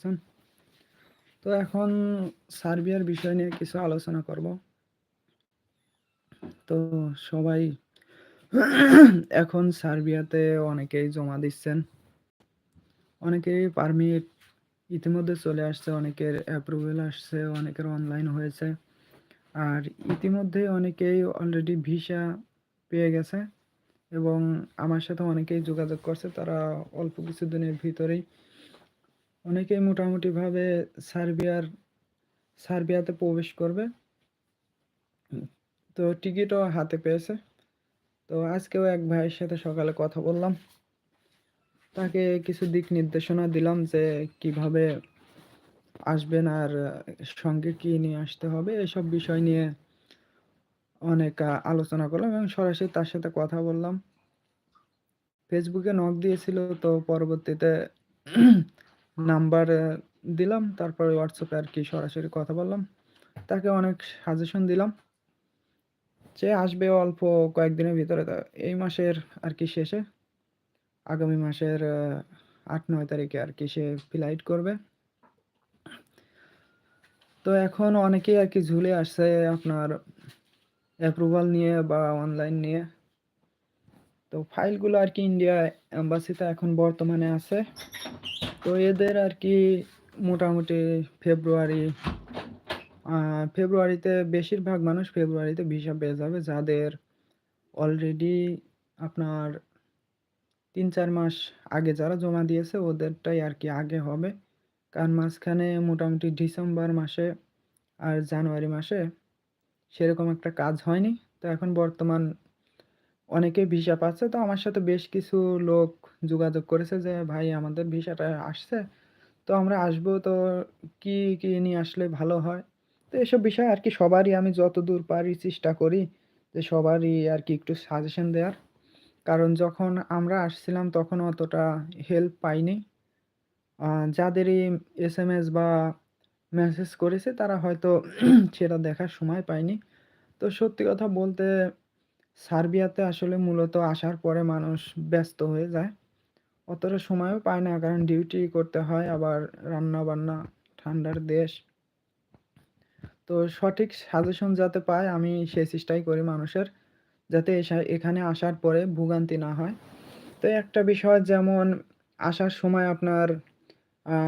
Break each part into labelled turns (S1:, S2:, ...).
S1: আছেন? তো এখন সার্বিয়ার বিষয় নিয়ে কিছু আলোচনা করব। তো সবাই এখন সার্বিয়াতে অনেকেই জমা দিচ্ছেন। অনেকেরই পারমিট ইতিমধ্যে চলে আসছে, অনেকের অ্যাপ্রুভেল আসছে, অনেকের অনলাইন হয়েছে। আর ইতিমধ্যে অনেকেই অলরেডি ভিসা পেয়ে গেছে এবং আমার সাথে অনেকেই যোগাযোগ করছে। তারা অল্প কিছুদিনের ভিতরেই অনেকেই মোটামুটিভাবে সার্বিয়ার, সার্বিয়াতে প্রবেশ করবে। তো টিকিটও হাতে পেয়েছে। তো আজকেও এক ভাইয়ের সাথে সকালে কথা বললাম। তাকে কিছু দিক নির্দেশনা দিলাম যে কীভাবে আসবেন আর সঙ্গে কি নিয়ে আসতে হবে, এসব বিষয় নিয়ে অনেক আলোচনা করলাম এবং সরাসরি তার সাথে কথা বললাম। ফেসবুকে নক দিয়েছিল, তো পরবর্তীতে নাম্বার দিলাম তারপরে হোয়াটসঅ্যাপে আর কি সরাসরি কথা বললাম। তাকে অনেক সাজেশন দিলাম। যে আসবে অল্প কয়েকদিনের ভিতরে এই মাসের আর কি শেষে, আগামী মাসের আট, নয় তারিখে আর কি সে ফ্লাইট করবে তো এখন অনেকেই আর কি ঝুলে আসছে আপনার অ্যাপ্রুভাল নিয়ে বা অনলাইন নিয়ে তো ফাইলগুলো আর কি ইন্ডিয়া অ্যাম্বাসিতে এখন বর্তমানে আছে। তো এদের আর কি মোটামুটি ফেব্রুয়ারি ফেব্রুয়ারিতে বেশিরভাগ মানুষ ফেব্রুয়ারিতে ভিসা পেয়ে যাবে। যাদের অলরেডি আপনার তিন চার মাস আগে যারা জমা দিয়েছে, ওদেরটাই আর কি আগে হবে। কারণ মাঝখানে মোটামুটি ডিসেম্বর মাসে আর জানুয়ারি মাসে সেরকম একটা কাজ হয়নি। তো এখন বর্তমান অনেকে ভিসা পাচ্ছে। তো আমার সাথে বেশ কিছু লোক যোগাযোগ করেছে যে, ভাই, আমাদের ভিসাটা আসছে। তো আমরা আসব। তো কি কি নিয়ে আসলে ভালো হয়? তো এসব বিষয় আর কি সবারই আমি যতদূর পারি চেষ্টা করি যে সবারই আর কি একটু সাজেশন দেওয়ার কারণ যখন আমরা আসছিলাম তখন অতটা হেল্প পাইনি। যাদেরই এস এম এস বা মেসেজ করেছে তারা হয়তো সেটা দেখার সময় পায়নি। তো সত্যি কথা বলতে সার্বিয়াতে আসলে মূলত আসার পরে মানুষ ব্যস্ত হয়ে যায়। অতটা সময়ও পায় না, কারণ ডিউটি করতে হয়, আবার রান্না বান্না ঠান্ডার দেশ। তো সঠিক সাজেশন যাতে পায়, আমি সেই চেষ্টাই করি মানুষের, যাতে এখানে আসার পরে ভোগান্তি না হয়। তো একটা বিষয় যেমন, আসার সময় আপনার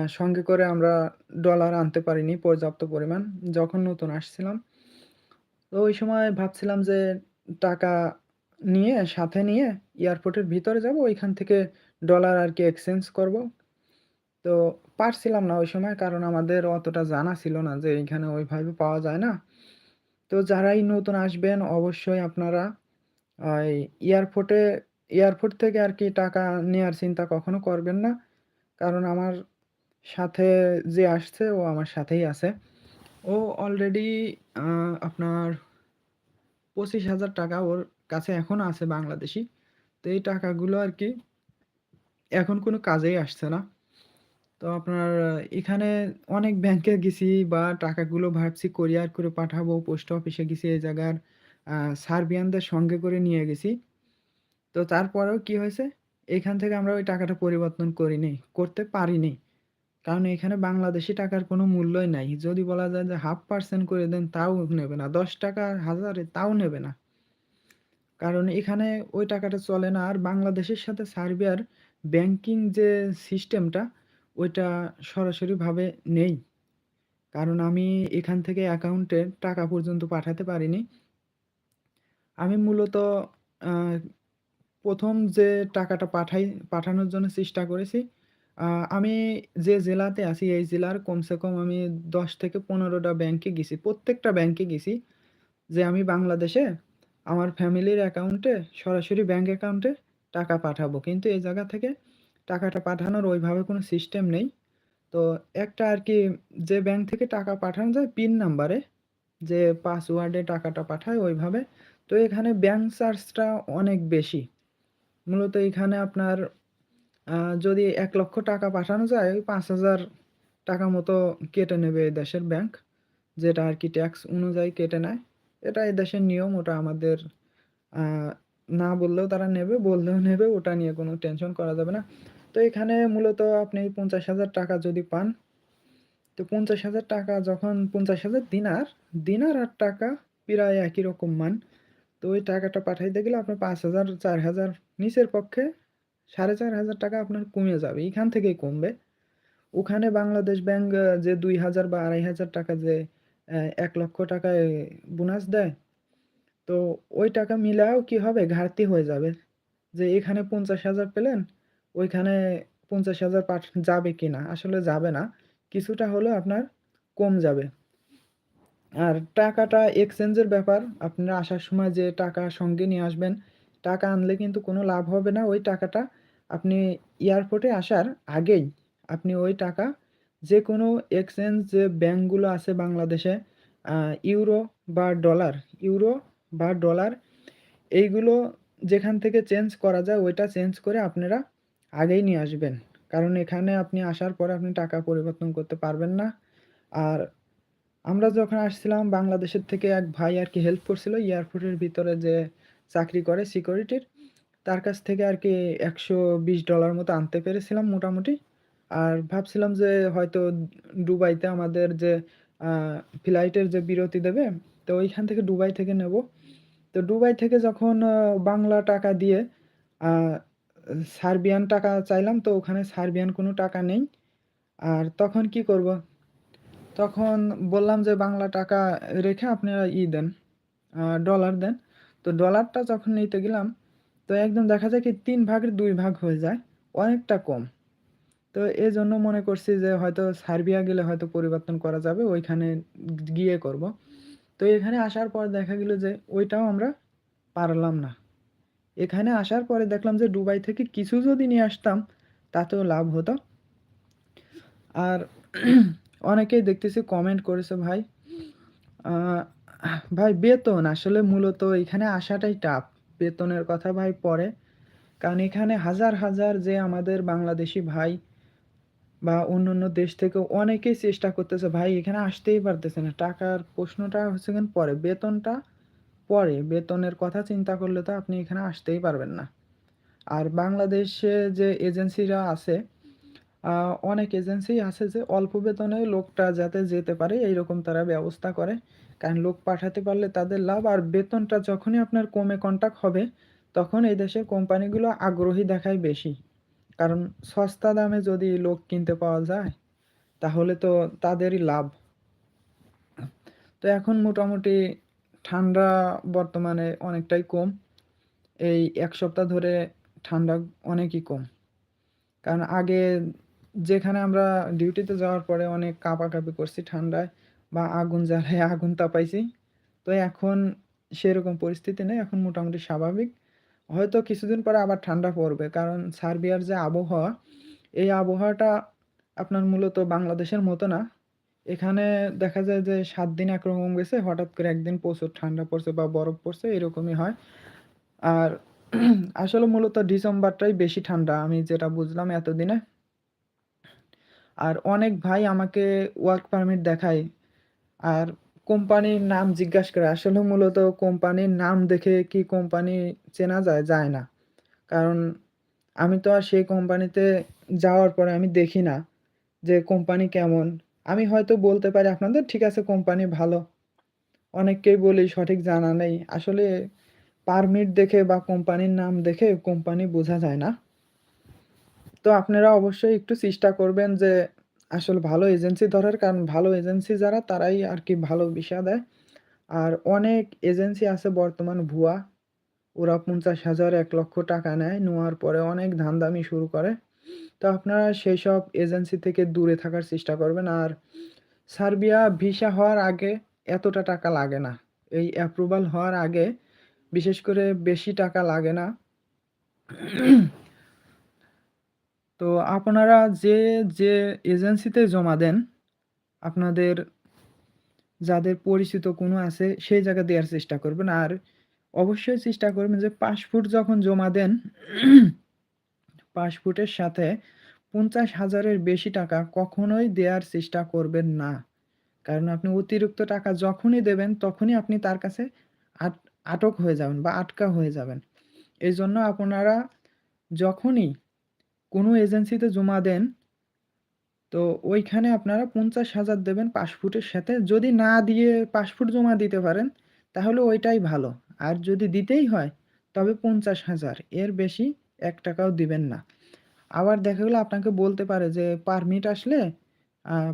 S1: সঙ্গে করে আমরা ডলার আনতে পারিনি পর্যাপ্ত পরিমাণ, যখন নতুন আসছিলাম। তো ওই সময় ভাবছিলাম যে টাকা নিয়ে, সাথে নিয়ে এয়ারপোর্টের ভিতরে যাব, ওইখান থেকে ডলার আর কি এক্সচেঞ্জ করব। তো পারছিলাম না ওই সময়, কারণ আমাদের অতটা জানা ছিল না যে এইখানে ওইভাবে পাওয়া যায় না। তো যারাই নতুন আসবেন, অবশ্যই আপনারা ওই এয়ারপোর্টে, এয়ারপোর্ট থেকে আর কি টাকা নেওয়ার চিন্তা কখনো করবেন না। কারণ আমার সাথে যে আসছে, ও আমার সাথেই আছে। ও অলরেডি আপনার পঁচিশ হাজার টাকা ওর কাছে এখনও আছে বাংলাদেশি। তো এই টাকাগুলো আর কি এখন কোনো কাজেই আসছে না। তো আপনার এখানে অনেক ব্যাংকে গেছি বা টাকাগুলো ভাবছি কোরিয়ার করে পাঠাবো পোস্ট অফিসে গেছি এই জায়গার সার্বিয়ানদের সঙ্গে করে নিয়ে গেছি। তো তারপরেও কি হয়েছে? এখান থেকে আমরা ওই টাকাটা পরিবর্তন করিনি, করতে পারিনি। কারণ এখানে বাংলাদেশি টাকার কোনো মূল্যই নাই। যদি বলা যায় যে হাফ পার্সেন্ট করে দেন, তাও নেবে না। দশ টাকা হাজারে তাও নেবে না। কারণ এখানে ওই টাকাটা চলে না। আর বাংলাদেশের সাথে সার্বিয়ার ব্যাংকিং যে সিস্টেমটা ওইটা সরাসরিভাবে নেই। কারণ আমি এখান থেকে অ্যাকাউন্টে টাকা পর্যন্ত পাঠাতে পারিনি। আমি মূলত প্রথম যে টাকাটা পাঠাই, পাঠানোর জন্য চেষ্টা করেছি আমি যে জেলাতে আছি, এই জেলার কমসে কম আমি দশ থেকে পনেরোটা ব্যাংকে গেছি। প্রত্যেকটা ব্যাংকে গেছি যে আমি বাংলাদেশে আমার ফ্যামিলির অ্যাকাউন্টে সরাসরি ব্যাংক অ্যাকাউন্টে টাকা পাঠাবো। কিন্তু এই জায়গা থেকে টাকাটা পাঠানোর ওইভাবে কোনো সিস্টেম নেই। তো একটা আর কি যে ব্যাংক থেকে টাকা পাঠানো যায় পিন নাম্বারে যে পাসওয়ার্ডে টাকাটা পাঠায় ওইভাবে। তো এখানে ব্যাংক চার্জটা অনেক বেশি। মূলত এখানে আপনার যদি এক লক্ষ টাকা পাঠানো যায়, ওই পাঁচ হাজার টাকা মতো কেটে নেবে এই দেশের ব্যাংক যেটা আর কি ট্যাক্স অনুযায়ী কেটে নেয়। এটা এই দেশের নিয়ম, ওটা আমাদের না বললেও তারা নেবে, বললেও নেবে, ওটা নিয়ে কোনো টেনশন করা যাবে না। তো এখানে মূলত আপনি পঞ্চাশ হাজার টাকা যদি পান, তো পঞ্চাশ হাজার টাকা যখন, পঞ্চাশ হাজার দিনার দিনার আর টাকা প্রায় একই রকম মান। তো ওই টাকাটা পাঠাইতে গেলে আপনার পাঁচ হাজার, চার হাজার নিচের পক্ষে সাড়ে চার হাজার টাকা আপনার কমে যাবে, এখান থেকেই কমবে। ওখানে বাংলাদেশ ব্যাংক যে দুই হাজার বা আড়াই হাজার টাকা যে এক লক্ষ টাকায় বোনাস দেয়, তো ওই টাকা মিলাও কি হবে? ঘাটতি হয়ে যাবে। যে এখানে পঞ্চাশ হাজার পেলেন, ওইখানে পঞ্চাশ হাজার পাঠ যাবে কি না আসলে যাবে না। কিছুটা হলেও আপনার কম যাবে। আর টাকাটা এক্সচেঞ্জের ব্যাপার, আপনারা আসার সময় যে টাকা সঙ্গে নিয়ে আসবেন, টাকা আনলে কিন্তু কোনো লাভ হবে না। ওই টাকাটা আপনি এয়ারপোর্টে আসার আগেই আপনি ওই টাকা যে কোনো এক্সচেঞ্জ যে ব্যাংকগুলো আছে বাংলাদেশে ইউরো বা ডলার, ইউরো বা ডলার, এইগুলো যেখান থেকে চেঞ্জ করা যায় ওইটা চেঞ্জ করে আপনারা আগেই নিয়ে আসবেন। কারণ এখানে আপনি আসার পরে আপনি টাকা পরিবর্তন করতে পারবেন না। আর আমরা যখন আসছিলাম বাংলাদেশের থেকে এক ভাই আর কি হেল্প করছিল, এয়ারপোর্টের ভিতরে যে চাকরি করে সিকিউরিটির তার কাছ থেকে আর কি একশো বিশ ডলার মতো আনতে পেরেছিলাম মোটামুটি। আর ভাবছিলাম যে হয়তো দুবাইতে আমাদের যে ফ্লাইটের যে বিরতি দেবে, তো ওইখান থেকে দুবাই থেকে নেব। তো দুবাই থেকে যখন বাংলা টাকা দিয়ে সার্বিয়ান টাকা চাইলাম, তো ওখানে সার্বিয়ান কোনো টাকা নেই। আর তখন কি করব? তখন বললাম যে বাংলা টাকা রেখে আপনারা ই দেন ডলার দেন। তো ডলারটা যখন নিতে গেলাম তো একদম দেখা যায় কি তিন ভাগের দুই ভাগ হয়ে যায়, অনেকটা কম। তো এই জন্য মনে করছি যে হয়তো সার্বিয়া গেলে হয়তো পরিবর্তন করা যাবে, ওইখানে গিয়ে করব। তো এখানে আসার পর দেখা গেল যে ওইটাও আমরা পারলাম না। এখানে আসার পরে দেখলাম যে দুবাই থেকে কিছু যদি নিয়ে আসতাম, তাতেও লাভ হতো। আর অনেকেই দেখতেছি কমেন্ট করেছে, ভাই ভাই, বেতন আসলে মূলত এখানে আসাটাই টাফ বেতনের কথা ভাই পরে। কারণ এখানে হাজার হাজার যে আমাদের বাংলাদেশি ভাই বা অন্য অন্য দেশ থেকে অনেকেই চেষ্টা করতেছে, ভাই, এখানে আসতেই পারতেছে না। টাকার প্রশ্নটা হচ্ছে কেন? পরে। বেতনটা পরে। বেতনের কথা চিন্তা করলে তো আপনি এখানে আসতেই পারবেন না। আর বাংলাদেশে যে এজেন্সিরা আছে অনেক এজেন্সি আছে যে অল্প বেতনে লোকটা যাতে যেতে পারে, এইরকম তারা ব্যবস্থা করে। কারণ লোক পাঠাতে পারলে তাদের লাভ, আর বেতনটা যখনই আপনার কমে কন্টাক্ট হবে, তখন এই দেশের কোম্পানিগুলো আগ্রহী দেখায় বেশি। কারণ সস্তা দামে যদি লোক কিনতে পাওয়া যায়, তাহলে তো তাদেরই লাভ। তো এখন মোটামুটি ঠান্ডা বর্তমানে অনেকটাই কম। এই এক সপ্তাহ ধরে ঠান্ডা অনেকই কম। কারণ আগে যেখানে আমরা ডিউটিতে যাওয়ার পরে অনেক কাঁপাকাঁপি করছি ঠান্ডায় বা আগুন জ্বালায়, আগুন তাপাইছি। তো এখন সেরকম পরিস্থিতি নেই, এখন মোটামুটি স্বাভাবিক। হয়তো কিছুদিন পরে আবার ঠান্ডা পড়বে, কারণ সার্বিয়ার যে আবহাওয়া, এই আবহাওয়াটা আপনার মূলত বাংলাদেশের মতো না। এখানে দেখা যায় যে সাত দিন একরকম গেছে, হঠাৎ করে একদিন প্রচুর ঠান্ডা পড়ছে বা বরফ পড়ছে, এরকমই হয়। আর আসলে মূলত ডিসেম্বরটাই বেশি ঠান্ডা, আমি যেটা বুঝলাম এতদিনে। আর অনেক ভাই আমাকে ওয়ার্ক পারমিট দেখায়। আর কোম্পানির নাম জিজ্ঞাসা করে, আসলে মূলত কোম্পানির নাম দেখে কি কোম্পানি চেনা যায়? যায় না। কারণ আমি তো আর সেই কোম্পানিতে যাওয়ার পরে আমি দেখি না যে কোম্পানি কেমন। আমি হয়তো বলতে পারি, আপনাদের ঠিক আছে, কোম্পানি ভালো। অনেককেই বলি, সঠিক জানা নেই। আসলে পারমিট দেখে বা কোম্পানির নাম দেখে কোম্পানি বোঝা যায় না। তো আপনারা অবশ্যই একটু চেষ্টা করবেন যে আসলে ভালো এজেন্সি ধরার, কারণ ভালো এজেন্সি যারা, তারাই আর কি ভালো ভিসা দেয়। আর অনেক এজেন্সি আছে বর্তমান ভুয়া, ওরা পঞ্চাশ হাজার, এক লক্ষ টাকা নেয়, নেওয়ার পরে অনেক ধান্দামি শুরু করে। তো আপনারা সেই সব এজেন্সি থেকে দূরে থাকার চেষ্টা করবেন। আর সার্বিয়া ভিসা হওয়ার আগে এতটা টাকা লাগে না। এই অ্যাপ্রুভাল হওয়ার আগে বিশেষ করে বেশি টাকা লাগে না। তো আপনারা যে যে এজেন্সিতে জমা দেন, আপনাদের যাদের পরিচিত কোনো আছে, সেই জায়গা দেওয়ার চেষ্টা করবেন। আর অবশ্যই চেষ্টা করবেন যে পাসপোর্ট যখন জমা দেন, পাসপোর্টের সাথে পঞ্চাশ হাজারের বেশি টাকা কখনোই দেওয়ার চেষ্টা করবেন না। কারণ আপনি অতিরিক্ত টাকা যখনই দেবেন, তখনই আপনি তার কাছে আট, আটক হয়ে যাবেন বা আটকা হয়ে যাবেন। এই জন্য আপনারা যখনই কোনো এজেন্সিতে জমা দেন, তো ওইখানে আপনারা পঞ্চাশ হাজার দেবেন পাসপোর্টের সাথে। যদি না দিয়ে পাসপোর্ট জমা দিতে পারেন, তাহলে ওইটাই ভালো। আর যদি দিতেই হয়, তবে পঞ্চাশ হাজার। এর বেশি এক টাকাও দিবেন না। আবার দেখা গেলো আপনাকে বলতে পারে যে, পারমিট আসলে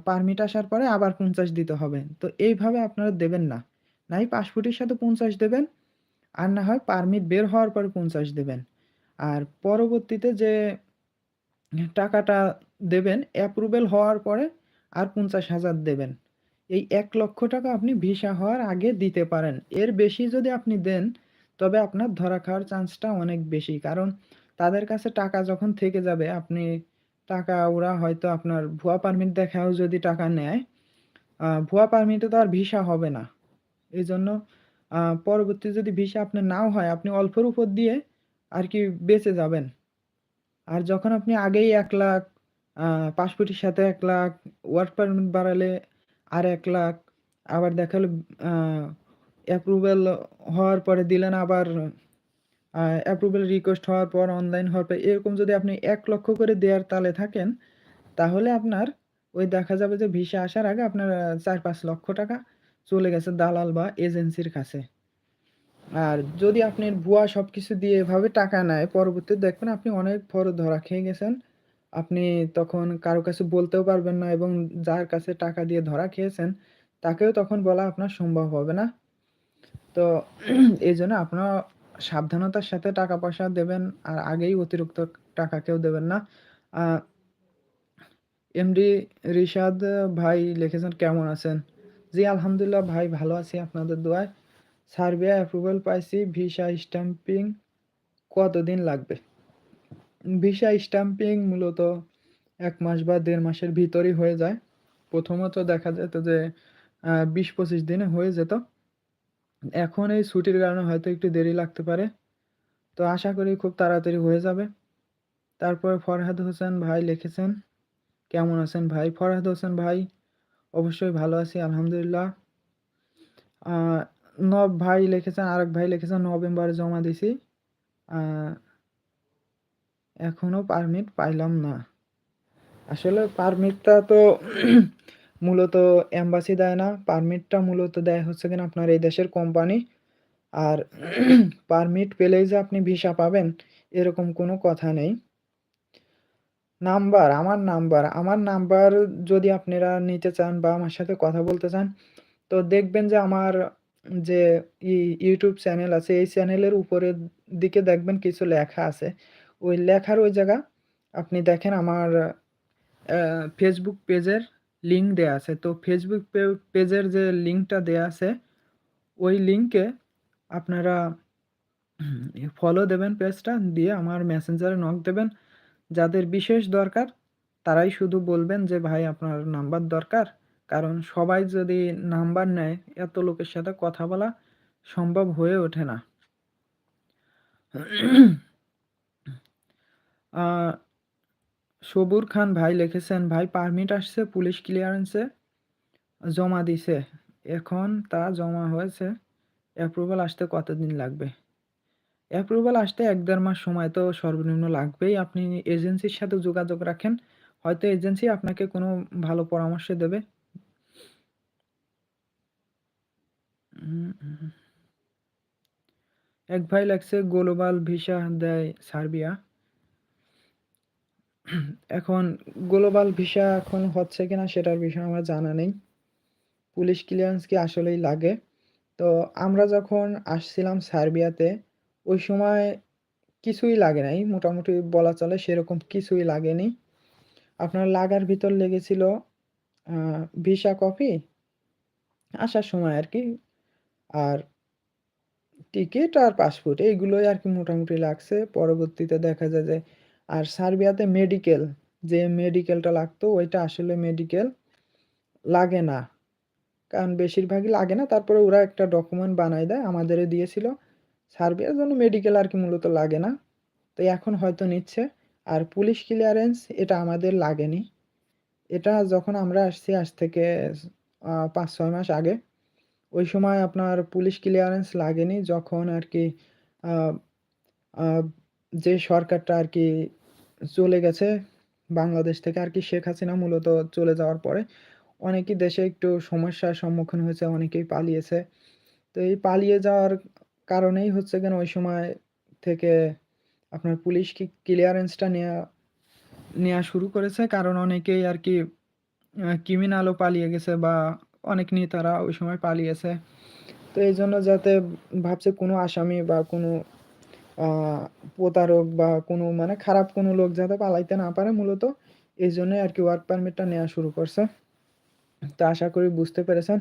S1: পারমিট আসার পরে আবার পঞ্চাশ দিতে হবে। তো এইভাবে আপনারা দেবেন না। নাই পাসপোর্টের সাথে পঞ্চাশ দেবেন, আর না হয় পারমিট বের হওয়ার পরে পঞ্চাশ দেবেন। আর পরবর্তীতে যে টাকাটা দেবেন অ্যাপ্রুভেল হওয়ার পরে আর পঞ্চাশ হাজার দেবেন। এই এক লক্ষ টাকা আপনি ভিসা হওয়ার আগে দিতে পারেন। এর বেশি যদি আপনি দেন, তবে আপনার ধরা খাওয়ার চান্সটা অনেক বেশি। কারণ তাদের কাছে টাকা যখন থেকে যাবে, আপনি টাকা ওরা হয়তো আপনার ভুয়া পারমিট দেখাও যদি টাকা নেয় ভুয়া পারমিটে তো আর ভিসা হবে না। এই জন্য পরবর্তী যদি ভিসা আপনার নাও হয়, আপনি অল্পের উপর দিয়ে আর কি বেঁচে যাবেন। আর যখন আপনি আগেই এক লাখ পাসপোর্টের সাথে এক লাখ ওয়ার্ক পারমিট বাড়ালে আর এক লাখ, আবার দেখাল অ্যাপ্রুভেল হওয়ার পরে দিলেন আবার অ্যাপ্রুভেল রিকোয়েস্ট হওয়ার পর অনলাইন হওয়ার পর, এরকম যদি আপনি এক লক্ষ করে দেওয়ার তালে থাকেন, তাহলে আপনার ওই দেখা যাবে যে ভিসা আসার আগে আপনার চার পাঁচ লক্ষ টাকা চলে গেছে দালাল বা এজেন্সির কাছে। আর যদি আপনি ভুয়া সব কিছু দিয়ে এভাবে টাকা নেয়, পরবর্তীতে দেখবেন আপনি অনেক বড় ধরা খেয়ে গেছেন। আপনি তখন কারও কাছে বলতেও পারবেন না এবং যার কাছে টাকা দিয়ে ধরা খেয়েছেন, তাকেও তখন বলা আপনার সম্ভব হবে না। তো এই জন্য আপনারা সাবধানতার সাথে টাকা পয়সা দেবেন আর আগেই অতিরিক্ত টাকা কেউ দেবেন না। এমডি রিশাদ ভাই লিখেছেন, কেমন আছেন? জি, আলহামদুলিল্লাহ ভাই ভালো আছি আপনাদের দোয়ায়। সার্বিয়া অ্যাপ্রুভাল পাইছি ভিসা স্ট্যাম্পিং কতদিন লাগবে? ভিসা স্ট্যাম্পিং মূলত এক মাস বা দেড় মাসের ভিতরই হয়ে যায়। প্রথমত দেখা যেত যে বিশ পঁচিশ দিনে হয়ে যেত। এখন এই ছুটির কারণে হয়তো একটু দেরি লাগতে পারে। তো আশা করি খুব তাড়াতাড়ি হয়ে যাবে। তারপর ফরহাদ হোসেন ভাই লিখেছেন, কেমন আছেন ভাই? ফরহাদ হোসেন ভাই, অবশ্যই ভালো আছি, আলহামদুলিল্লাহ। নব ভাই লিখেছেন, আরেক ভাই লিখেছেন, নভেম্বরে জমা দিছি। এখনও পারমিট পাইলাম না। আসলে পারমিটটা তো মূলত এম্বাসি দেয় না। পারমিটটা মূলত দেয় হচ্ছে কিনা আপনার এই দেশের কোম্পানি আর পারমিট পেলেই যে আপনি ভিসা পাবেন, এরকম কোনো কথা নেই। নাম্বার আমার নাম্বার আমার নাম্বার যদি আপনারা নিতে চান বা আমার সাথে কথা বলতে চান, তো দেখবেন যে আমার যে ইউটিউব চ্যানেল আছে, এই চ্যানেলের উপরের দিকে দেখবেন কিছু লেখা আছে। ওই লেখার ওই জায়গা আপনি দেখেন আমার ফেসবুক পেজের লিঙ্ক দেয়া আছে। তো ফেসবুক পেজের যে লিঙ্কটা দেয়া আছে, ওই লিঙ্কে আপনারা ফলো দেবেন পেজটা দিয়ে আমার মেসেঞ্জারে নক দেবেন। যাদের বিশেষ দরকার, তারাই শুধু বলবেন যে, ভাই, আপনার নাম্বার দরকার। কারণ সবাই যদি নাম্বার নেয়, এত লোকের সাথে কথা বলা সম্ভব হয়ে ওঠে না। সবুর খান ভাই লিখেছেন, ভাই পারমিট আসছে পুলিশ ক্লিয়ারেন্সে জমা দিছে। এখন তা জমা হয়েছে। অ্যাপ্রুভাল আসতে কতদিন লাগবে? অ্যাপ্রুভাল আসতে এক দেড় মাস সময় তো সর্বনিম্ন লাগবেই। আপনি এজেন্সির সাথে যোগাযোগ রাখেন। হয়তো এজেন্সি আপনাকে কোনো ভালো পরামর্শ দেবে। এক ভাই লাগছে গ্লোবাল ভিসা দেয় সার্বিয়া। এখন গ্লোবাল ভিসা এখন হচ্ছে কিনা সেটার বিষয়ে আমার জানা নেই। পুলিশ ক্লিয়ারেন্স কি আসলেই লাগে? তো আমরা যখন আসছিলাম সার্বিয়াতে, ওই সময় কিছুই লাগে নাই, মোটামুটি বলা চলে সেরকম কিছুই লাগেনি। আপনার লাগার ভিতর লেগেছিল ভিসা কপি? আসার সময় আর কি আর টিকিট আর পাসপোর্ট এইগুলোই আর কি মোটামুটি লাগছে। পরবর্তীতে দেখা যায় যে, আর সার্বিয়াতে মেডিকেল যে মেডিকেলটা লাগতো ওইটা আসলে মেডিকেল লাগে না। কারণ বেশিরভাগই লাগে না, তারপরে ওরা একটা ডকুমেন্ট বানাই দেয়, আমাদেরও দিয়েছিল। সার্বিয়ার জন্য মেডিকেল আর কি মূলত লাগে না। তো এখন হয়তো নিচ্ছে। আর পুলিশ ক্লিয়ারেন্স এটা আমাদের লাগেনি। এটা যখন আমরা আসছি আজ থেকে পাঁচ ছয় মাস আগে ওই সময় আপনার পুলিশ ক্লিয়ারেন্স লাগেনি যখন আর কি যে সরকারটা আর কি চলে গেছে বাংলাদেশ থেকে আর কি শেখ হাসিনা মূলত চলে যাওয়ার পরে, অনেকেই দেশে একটু সমস্যার সম্মুখীন হয়েছে, অনেকেই পালিয়েছে। তো এই পালিয়ে যাওয়ার কারণেই হচ্ছে কেন ওই সময় থেকে আপনার পুলিশ কি ক্লিয়ারেন্সটা নেওয়া নেওয়া শুরু করেছে? কারণ অনেকেই আর কি ক্রিমিনালও পালিয়ে গেছে বা অনেক নেতারা ওই সময় পালিয়েছে। তো এই জন্য যাতে ভাবছে কোনো আসামি বা কোনো প্রতারক বা কোনো মানে খারাপ কোনো লোক যাতে পালাইতে না পারে মূলত, এই জন্যই আর কি ওয়ার্ক পারমিটটা নেওয়া শুরু করছে। তো আশা করি বুঝতে পেরেছেন।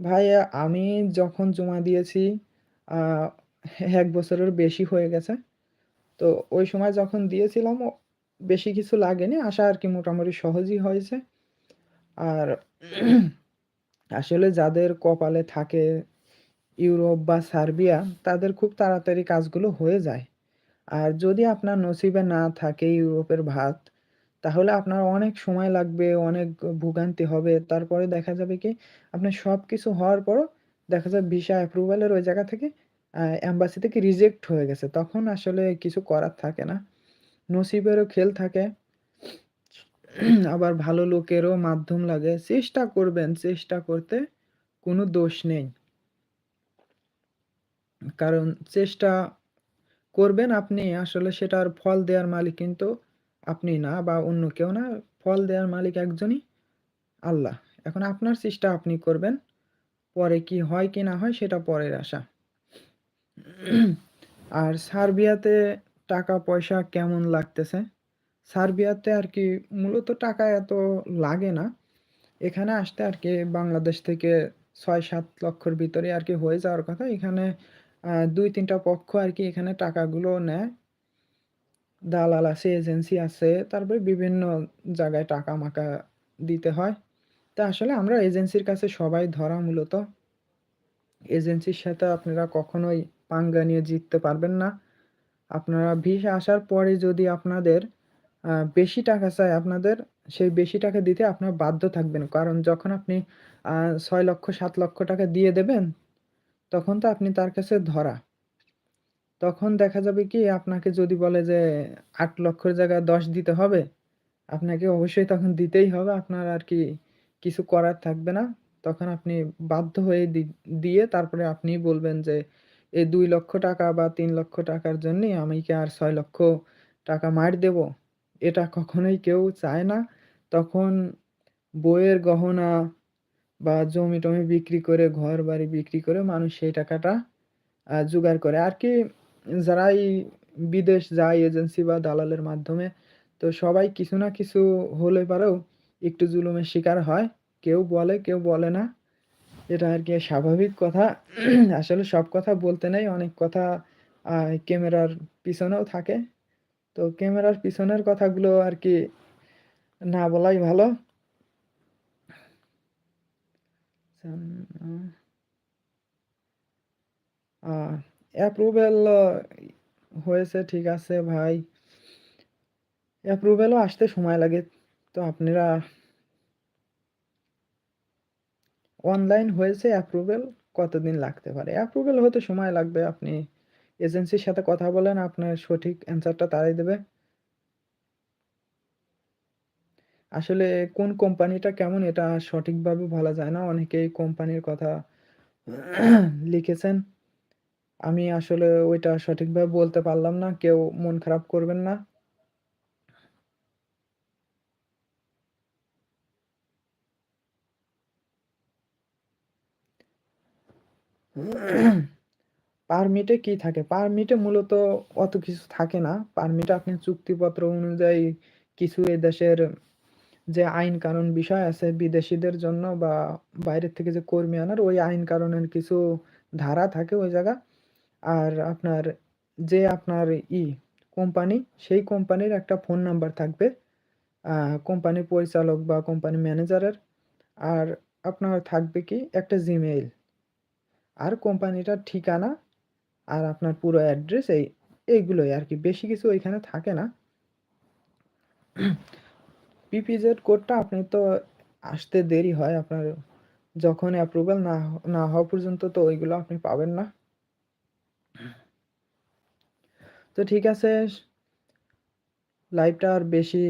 S1: ভাই আমি যখন জমা দিয়েছি এক বছরের বেশি হয়ে গেছে। তো ওই সময় যখন দিয়েছিলাম, বেশি কিছু লাগেনি। আসা আর কি মোটামুটি সহজই হয়েছে। আর আসলে যাদের কপালে থাকে ইউরোপ বা সার্বিয়া, তাদের খুব তাড়াতাড়ি কাজগুলো হয়ে যায়। আর যদি আপনার নসিবে না থাকে ইউরোপের ভাত, তাহলে আপনার অনেক সময় লাগবে, অনেক ভোগান্তি হবে। তারপরে দেখা যাবে কি, আপনার সব কিছু হওয়ার পরও দেখা যায় ভিসা অ্যাপ্রুভালের ওই জায়গা থেকে অ্যাম্বাসি থেকে রিজেক্ট হয়ে গেছে। তখন আসলে কিছু করার থাকে না। নসিবেরও খেল থাকে। আবার ভালো লোকেরও মাধ্যম লাগে। চেষ্টা করবেন, চেষ্টা করতে কোনো দোষ নেই। কারণ চেষ্টা করবেন আপনি, আসলে সেটার ফল দেওয়ার মালিক কিন্তু আপনি না বা অন্য কেউ না। ফল দেওয়ার মালিক একজনই আল্লাহ। এখন আপনার চেষ্টা আপনি করবেন, পরে কি হয় কি না হয় সেটা পরের আশা। আর সার্বিয়াতে টাকা পয়সা কেমন লাগতেছে? সার্বিয়াতে আর কি মূলত টাকা এত লাগে না। এখানে আসতে আর কি বাংলাদেশ থেকে ছয় সাত লক্ষর ভিতরে আর কি হয়ে যাওয়ার কথা। এখানে দুই তিনটা পক্ষ আর কি এখানে টাকাগুলো নেয়। দালাল আছে, এজেন্সি আছে, তারপরে বিভিন্ন জায়গায় টাকা মাকা দিতে হয়। তা আসলে আমরা এজেন্সির কাছে সবাই ধরা মূলত। এজেন্সির সাথে আপনারা কখনোই পাঙ্গা নিয়ে জিততে পারবেন না। আপনারা ভিসা আসার পরে যদি আপনাদের বেশি টাকা চায় আপনাদের, সেই বেশি টাকা দিতে আপনার বাধ্য থাকবেন। কারণ যখন আপনি ছয় লক্ষ, সাত লক্ষ টাকা দিয়ে দেবেন, তখন তো আপনি তার কাছে ধরা। তখন দেখা যাবে কি, আপনাকে যদি বলে যে আট লক্ষর জায়গায় দশ দিতে হবে, আপনাকে অবশ্যই তখন দিতেই হবে। আপনার আর কি কিছু করার থাকবে না। তখন আপনি বাধ্য হয়ে দিয়ে তারপরে আপনি বলবেন যে, এই দুই লক্ষ টাকা বা তিন লক্ষ টাকার জন্যই আমি কি আর ছয় লক্ষ টাকা মার দেব? এটা কখনোই কেউ চায় না। তখন বইয়ের গহনা বা জমি টমি বিক্রি করে ঘর বাড়ি বিক্রি করে মানুষ সেই টাকাটা জোগাড় করে। আর কি যারাই বিদেশ যায়, এজেন্সি বা দালালের মাধ্যমে, তো সবাই কিছু না কিছু হলে পারেও একটু জুলুমের শিকার হয়। কেউ বলে কেউ বলে না। এটা আর কি স্বাভাবিক কথা। আসলে সব কথা বলতে নেই, অনেক কথা ক্যামেরার পিছনেও থাকে। তো ক্যামেরার পিছনের কথাগুলো আর কি না বলাই ভালো। অ্যাপ্রুভেল হয়েছে, ঠিক আছে ভাই। অ্যাপ্রুভেলও আসতে সময় লাগে, তো আপনারা অনলাইন হয়েছে অ্যাপ্রুভেল কতদিন লাগতে পারে? অ্যাপ্রুভেল হতে সময় লাগবে, আপনি এজেন্সির সাথে কথা বলেন, আপনার সঠিক অ্যান্সারটা তারাই দেবে। আসলে কোন কোম্পানিটা কেমন এটা সঠিকভাবে বলা যায় না, অনেকেই কোম্পানির কথা লিখেছেন। আমি আসলে ওইটা সঠিকভাবে বলতে পারলাম না, কেউ মন খারাপ করবেন না। পারমিটে কি থাকে? পারমিটে মূলত অত কিছু থাকে না। পারমিটে আপনি চুক্তিপত্র অনুযায়ী কিছু এ দেশের যে আইন কানুন বিষয় আছে বিদেশিদের জন্য বা বাইরের থেকে যে কর্মী আনার, ওই আইন কানুনের কিছু ধারা থাকে ওই জায়গা। আর আপনার যে আপনার ই কোম্পানি, সেই কোম্পানির একটা ফোন নাম্বার থাকবে কোম্পানির পরিচালক বা কোম্পানি ম্যানেজারের আর আপনার থাকবে কি? একটা জিমেইল আর কোম্পানিটার ঠিকানা আর আপনার পুরো অ্যাড্রেস এই, এইগুলোই আর কি। বেশি কিছু ওইখানে থাকে না। পিপিজেড কোডটা আপনি তো আসতে দেরি হয়, আপনার যখন অ্যাপ্রুভাল না না হওয়া পর্যন্ত তো ওইগুলো আপনি পাবেন না। তো ঠিক আছে লাইভটা আর বেশি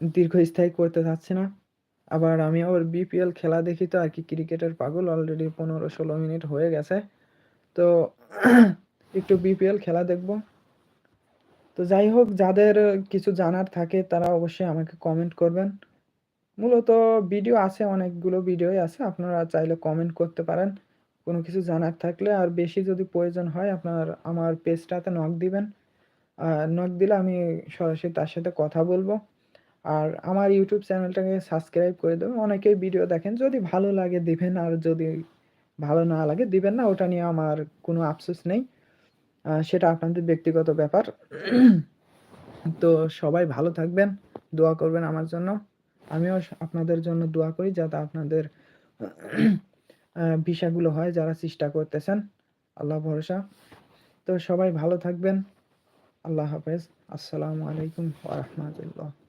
S1: দীর্ঘস্থায়ী করতে চাচ্ছি না। আবার আমি আবার বিপিএল খেলা দেখি তো আর কি ক্রিকেটের পাগল অলরেডি পনেরো ষোলো মিনিট হয়ে গেছে। তো একটু বিপিএল খেলা দেখব। তো যাই হোক, যাদের কিছু জানার থাকে, তারা অবশ্যই আমাকে কমেন্ট করবেন। মূলত ভিডিও আছে, অনেকগুলো ভিডিওই আছে, আপনারা চাইলে কমেন্ট করতে পারেন। কোনো কিছু জানার থাকলে, আর বেশি যদি প্রয়োজন হয়, আপনার, আমার পেজটাতে নক দিবেন। নক দিলে আমি সরাসরি তার সাথে কথা বলব। আর আমার ইউটিউব চ্যানেলটাকে সাবস্ক্রাইব করে দেবেন। অনেকেই ভিডিও দেখেন, যদি ভালো লাগে দিবেন, আর যদি ভালো না লাগে, দিবেন না, ওটা নিয়ে আমার কোনো আফসোস নেই। সেটা আপনাদের ব্যক্তিগত ব্যাপার। তো সবাই ভালো থাকবেন, দোয়া করবেন আমার জন্য। আমিও আপনাদের জন্য দোয়া করি যাতে আপনাদের ভিসাগুলো হয় যারা চেষ্টা করতেছেন। আল্লাহ ভরসা। তো সবাই ভালো থাকবেন। আল্লাহ হাফেজ। আসসালামু আলাইকুম রাহমাতুল্লাহ।